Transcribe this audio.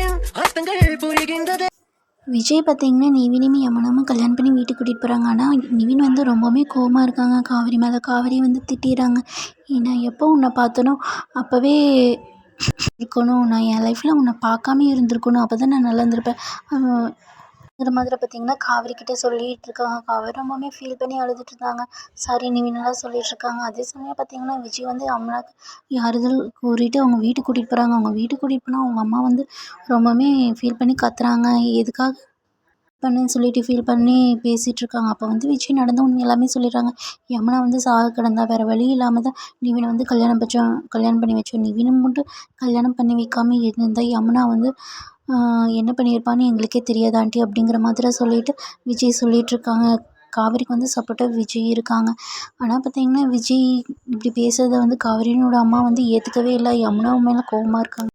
என் அர்த்தங்கள் புரிகின்றது. விஜய் பார்த்தீங்கன்னா நிவினும் யமுனாவும் கல்யாணம் பண்ணி வீட்டுக்கு கூட்டிகிட்டு போகிறாங்க ஆனால் நிவின் வந்து ரொம்பவுமே கோமாக இருக்காங்க. காவிரி மேலே காவிரி வந்து திட்டிடுறாங்க ஏன்னா எப்போ உன்னை பார்த்தனோ அப்போவே இருக்கணும். நான் என் லைஃப்பில் உன்னை பார்க்காம இருந்திருக்கணும். அப்போ தான் நான் நல்லா இருந்திருப்பேன். இந்த மாதிரி பார்த்திங்கன்னா காவேரி கிட்டே சொல்லிகிட்டு இருக்காங்க. காவேரி ரொம்பவுமே ஃபீல் பண்ணி அழுதுட்டு இருந்தாங்க. சாரி நிவின்லாம் சொல்லிட்டு இருக்காங்க. அதே சமயம் பார்த்திங்கன்னா விஜய் வந்து அமலாவுக்கு ஆறுதல் கூறிட்டு அவங்க வீட்டுக்கு கூட்டிகிட்டு போகிறாங்க அவங்க வீட்டுக்கு கூட்டிகிட்டு போனால் அவங்க அம்மா வந்து ரொம்பவுமே ஃபீல் பண்ணி கத்துறாங்க. எதுக்காக பண்ணேன்னு சொல்லிட்டு ஃபீல் பண்ணி பேசிகிட்டு இருக்காங்க. அப்போ வந்து விஜய் நடந்த உண்மை எல்லாமே சொல்லிடுறாங்க. யமுனா வந்து சாக கிடந்தா வேறு வழி இல்லாமல் தான் நிவினை வந்து கல்யாணம் வச்சோம் கல்யாணம் பண்ணி வச்சோம். நிவினை மட்டும் கல்யாணம் பண்ணி வைக்காமல் இருந்தால் யமுனா வந்து என்ன பண்ணியிருப்பான்னு எங்களுக்கே தெரியாது ஆண்டி அப்படிங்கிற மாதிரி சொல்லிட்டு விஜய் சொல்லிகிட்ருக்காங்க காவேரிக்கு வந்து சப்போர்ட்டாக விஜய் இருக்காங்க. ஆனால் பார்த்திங்கன்னா விஜய் இப்படி பேசுறதை வந்து காவேரினோட அம்மா வந்து ஏற்றுக்கவே இல்லை. யமுனா மேலே கோவமாக இருக்காங்க.